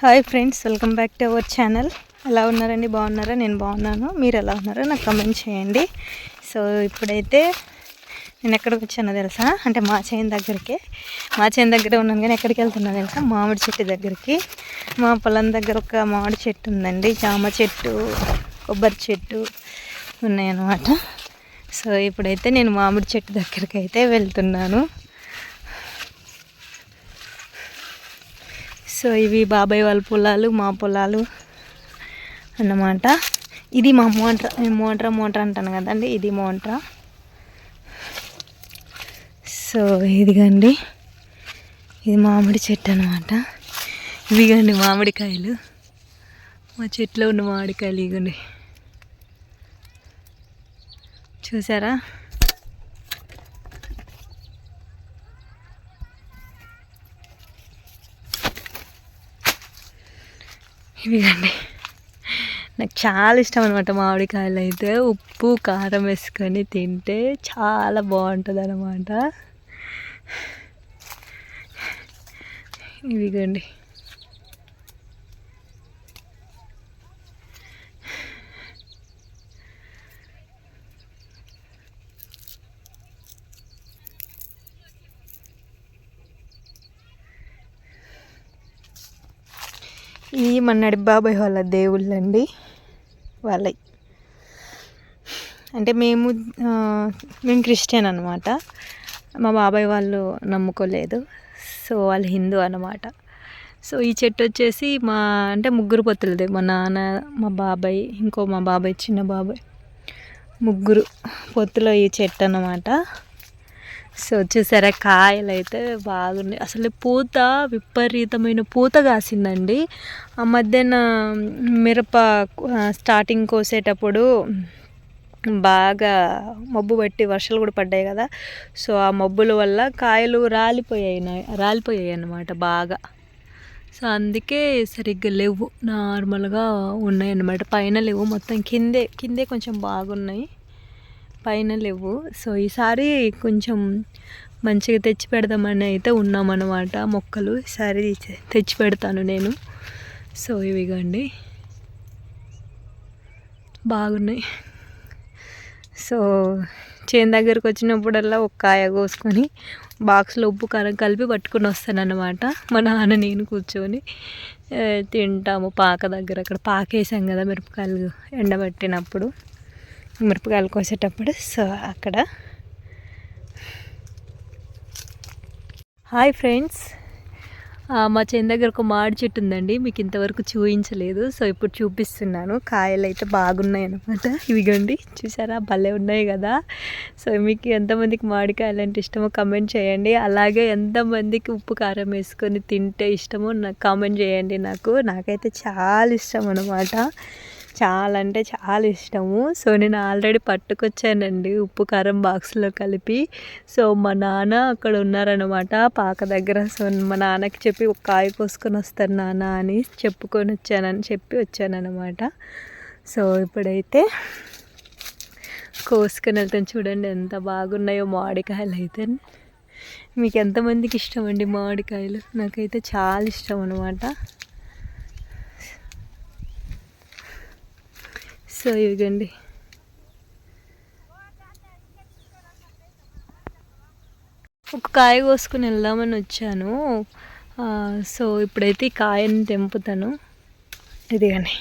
Hi friends welcome back to our channel. ఎలా ఉన్నారండి? బాగున్నారా? నేను బాగున్నాను. మీరు ఎలా ఉన్నారో నాకు కమెంట్ చేయండి. సో ఇప్పుడైతే నేను ఎక్కడికి వచ్చానో తెలుసా? అంటే మా చేను దగ్గరికి. మా చేను దగ్గర ఉన్నాను కానీ ఎక్కడికి వెళ్తున్నా తెలుసా? మామిడి చెట్టు దగ్గరికి. మా పొలం దగ్గర ఒక మామిడి చెట్టు ఉందండి. జామ చెట్టు కొబ్బరి చెట్టు ఉన్నాయన్నమాట. సో ఇప్పుడైతే నేను మామిడి చెట్టు దగ్గరికి అయితే వెళ్తున్నాను. సో ఇవి బాబాయ్ వాళ్ళ పొలాలు మా పొలాలు అన్నమాట. ఇది మా మోంట్రా మోంట్రా మోంట్రా అంటాను కదండి ఇది మోంట్రా. సో ఇదిగండి ఇది మామిడి చెట్టు అనమాట ఇవిగండి మామిడికాయలు. మా చెట్లో ఉన్న మామిడికాయలు ఇగండి చూసారా? ఇవిగండి నాకు చాలా ఇష్టం అనమాట మామిడికాయలు అయితే. ఉప్పు కారం వేసుకొని తింటే చాలా బాగుంటుంది అనమాట ఇవిగండి ఈ మన్నడి బాబాయ్ వాళ్ళ దేవుళ్ళండి. వాళ్ళ. అంటే మేము మేము క్రిస్టియన్ అనమాట మా బాబాయ్ వాళ్ళు నమ్ముకోలేదు. సో వాళ్ళు హిందూ అనమాట సో ఈ చెట్టు వచ్చేసి మా అంటే ముగ్గురు పొత్తులది మా నాన్న మా బాబాయ్ ఇంకో మా బాబాయ్ చిన్న బాబాయ్. ముగ్గురు పొత్తులో ఈ చెట్టు అనమాట సో చూసారా కాయలు అయితే బాగున్నాయి. అసలు పూత విపరీతమైన పూత కాసిందండి. ఆ మధ్యన మిరప స్టార్టింగ్ కోసేటప్పుడు బాగా మబ్బు పట్టి వర్షాలు కూడా పడ్డాయి కదా. సో ఆ మబ్బుల వల్ల కాయలు రాలిపోయాయి రాలిపోయాయి అన్నమాట బాగా. సో అందుకే సరిగ్గా లేవు నార్మల్గా ఉన్నాయి అన్నమాట పైన లేవు మొత్తం కిందే కిందే కొంచెం బాగున్నాయి. పైన లేవు. సో ఈసారి కొంచెం మంచిగా తెచ్చి పెడదామని అయితే ఉన్నామన్నమాట మొక్కలు. ఈసారి తెచ్చి పెడతాను నేను. సో ఇవిగండి. బాగున్నాయి. సో చేను దగ్గరకు వచ్చినప్పుడల్లా ఒక కాయ కోసుకొని బాక్స్లో ఉప్పు కారం కలిపి పట్టుకుని వస్తానన్నమాట. మా నాన్న నేను కూర్చొని తింటాము పాక దగ్గర. అక్కడ పాకేసాం కదా మిరపకాయలు ఎండబెట్టినప్పుడు. మిరపకాయలు కోసేటప్పుడు సో అక్కడ. Hi friends. మా చేను దగ్గర ఒక మాడి చెట్టు ఉందండి మీకు ఇంతవరకు చూపించలేదు సో ఇప్పుడు చూపిస్తున్నాను. కాయలు అయితే బాగున్నాయి అనమాట ఇవిగండి చూసారా? భలే ఉన్నాయి కదా. సో మీకు ఎంతమందికి మామిడికాయలు అంటే ఇష్టమో కమెంట్ చేయండి. అలాగే ఎంతమందికి ఉప్పు కారం వేసుకొని తింటే ఇష్టమో నాకు కామెంట్ చేయండి నాకు. నాకైతే చాలా ఇష్టం అనమాట చాలా అంటే చాలా ఇష్టము. సో నేను ఆల్రెడీ పట్టుకొచ్చానండి ఉప్పు కారం బాక్స్లో కలిపి. సో మా నాన్న అక్కడ ఉన్నారనమాట పాక దగ్గర. సో మా నాన్నకి చెప్పి ఒక కాయ కోసుకొని వస్తాను నాన్న అని చెప్పుకొని వచ్చానని చెప్పి వచ్చానమాట సో ఇప్పుడైతే కోసుకొని వెళ్తాను చూడండి ఎంత బాగున్నాయో మామిడికాయలు అయితే మీకు ఎంతమందికి ఇష్టం అండి మామిడికాయలు? నాకైతే చాలా ఇష్టం అనమాట సో ఇదిగండి ఒక కాయ కోసుకుని వెళ్దామని వచ్చాను. సో ఇప్పుడైతే ఈ కాయని తెంపుతాను. ఇది కానీ.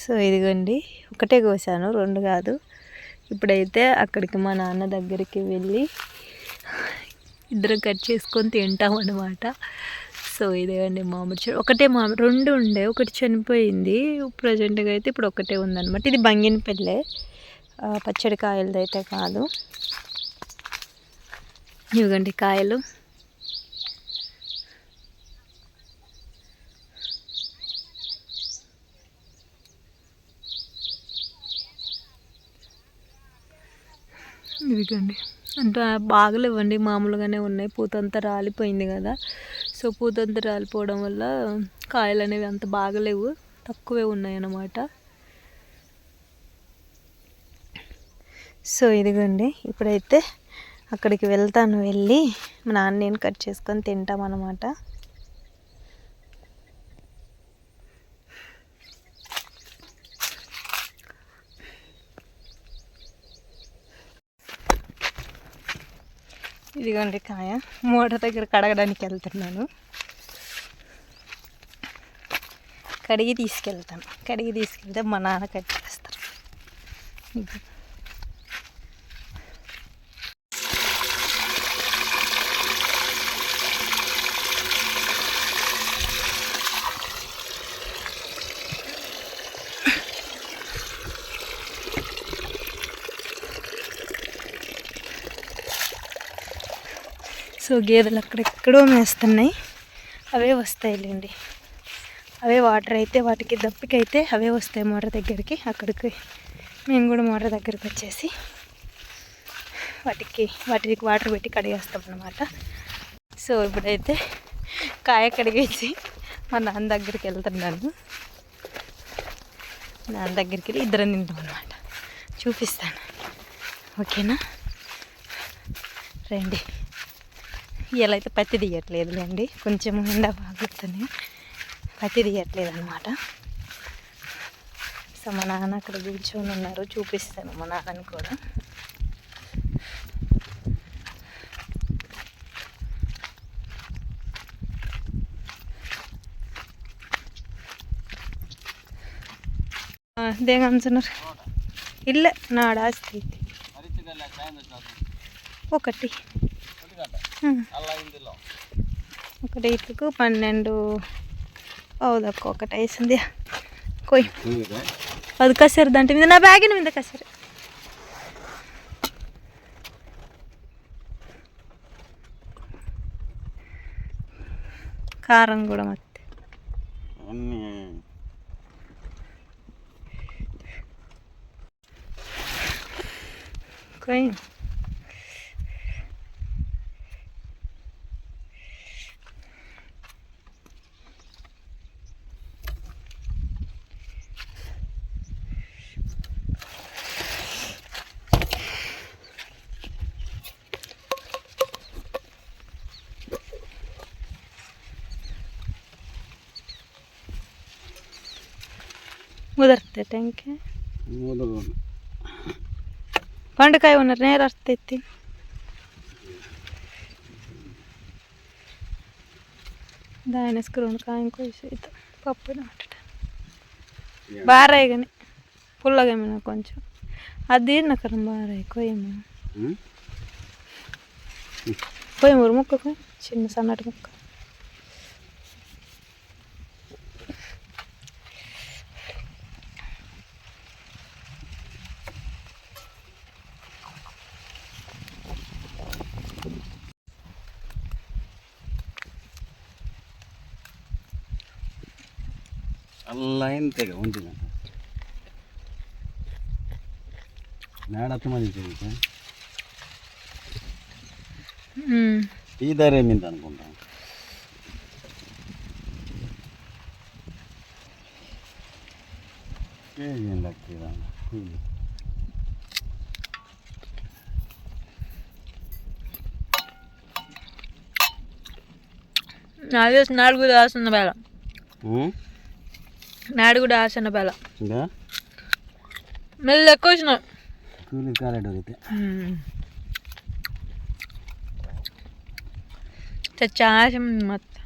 సో ఇదిగోండి ఒకటే కోసాను రెండు కాదు. ఇప్పుడైతే అక్కడికి మా నాన్న దగ్గరికి వెళ్ళి ఇద్దరు కట్ చేసుకొని తింటాం అనమాట సో ఇదేవండి మామిడి చెట్టు. ఒకటే మామిడి రెండు ఉండే. ఒకటి చనిపోయింది. ప్రజెంట్గా అయితే ఇప్పుడు ఒకటే ఉందన్నమాట. ఇది బంగిన పెళ్ళే పచ్చడి కాయలది అయితే కాదు. ఇవ్వండి కాయలు. ఇదిగండి. అంటే బాగలేవండి మామూలుగానే ఉన్నాయి. పూతంతా రాలిపోయింది కదా. సో పూతంతా రాలిపోవడం వల్ల కాయలు అనేవి అంత బాగలేవు. తక్కువే ఉన్నాయి అన్నమాట సో ఇదిగోండి. ఇప్పుడైతే అక్కడికి వెళ్తాను. వెళ్ళి మా నాన్న నేను కట్ చేసుకొని తింటాం ఇదిగోండి కాయ. మోటార్ దగ్గర కడగడానికి వెళ్తున్నాను. కడిగి తీసుకెళ్తాను. కడిగి తీసుకెళ్తే మా నాన్న కట్ చేస్తారు. సో గేదెలు అక్కడెక్కడో మేస్తున్నాయి. అవే వస్తాయిలేండి. అవే వాటర్ అయితే వాటికి దప్పికైతే అవే వస్తాయి మోటార్ దగ్గరికి. అక్కడికి మేము కూడా మోటార్ దగ్గరికి వచ్చేసి వాటికి వాటికి వాటర్ పెట్టి కడిగేస్తాం అనమాట సో ఇప్పుడైతే కాయ కడిగేసి మా నాన్న దగ్గరికి వెళ్తున్నాను. నాన్న దగ్గరికి వెళ్ళి ఇద్దరం తింటాం అనమాట చూపిస్తాను. ఓకేనా? రండి. ఇలా అయితే పత్తి తీయట్లేదు అండి కొంచెం ఎండ బాగుతుంది పత్తి తీయట్లేదు అనమాట సో మా నాన్న అక్కడ కూర్చొని ఉన్నారు. చూపిస్తాను మా నాన్నని కూడా. ఇదే అంటున్నారు? ఇల్ల నాడాస్తి ఒకటి. ఒకటి ఇటుకు పన్నెండు అవుదక్క ఒకటి వేసింది. కొయ్. అది కసారు దాంట్లో మీద నా బ్యాగ్ మీద కసారు. కారం కూడా మత్తే. కొయ్యి ಉದರ್ತೆ ಟೆಂಕೆ ಪಂಡಕಾಯಿ ಉನ್ನರ್ ನೇರ ಅರ್ತೈತಿ దాని స్క్రూన్ కాయం కోసేది పప్పు నాటట బారాయి కానీ పుల్లగా ఏమైనా కొంచెం అది నకరం బారాయి కొయ్యమ్మ కొయ్యమూరు ముక్క కొయ్. చిన్న సన్నటి ముక్క అల్లైన తెగ ఉంటుంది. మేడత్తమని చూసి ఈ దారి ఏమింది అనుకుంటా? ఏం లక్కీదా నాలుగు నాలుగు దాస్తుంది బేళ నాడు కూడా ఆసన్న బేల మెల్ల ఎక్కువ వచ్చిన చాసం మొత్తం.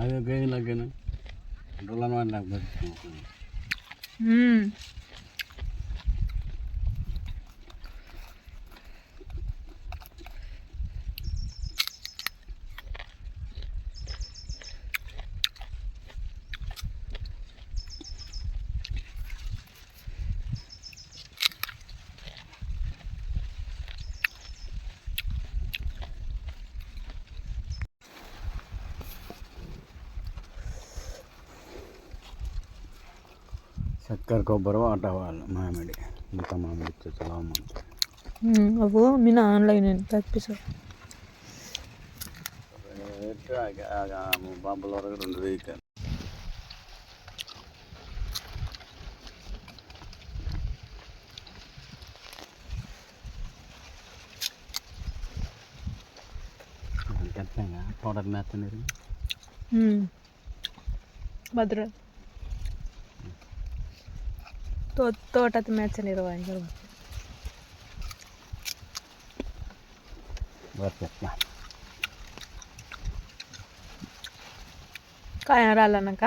అదే పేరు లెక్కన డొల్లన చక్కెర కొబ్బరి వాటర్ వాళ్ళు మామిడి. ఇంత మామిడి చలామం అవు మీ ఆన్లైన్ తప్పిసారు పంపల వరకు రెండు వెయ్యి పౌడర్ మేత భద్ర. തോട്ടത്തിൽ മേച്ചന്റെ ഇത് ഭയങ്കര కాయరాలన్నాక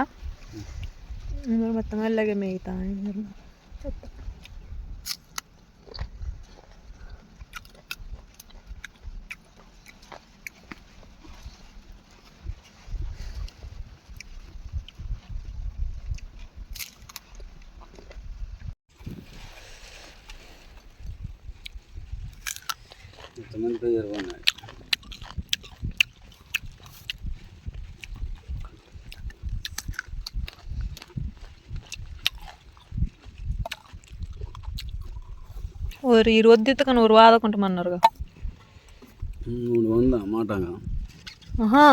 మొత్తం అలాగే మిగతా చెప్తాం ఇంతమంది ఈ రొద్దిత కానీ ఒరు వాదకుంటామన్నారుగా. మూడు వంద మాట ఆహా.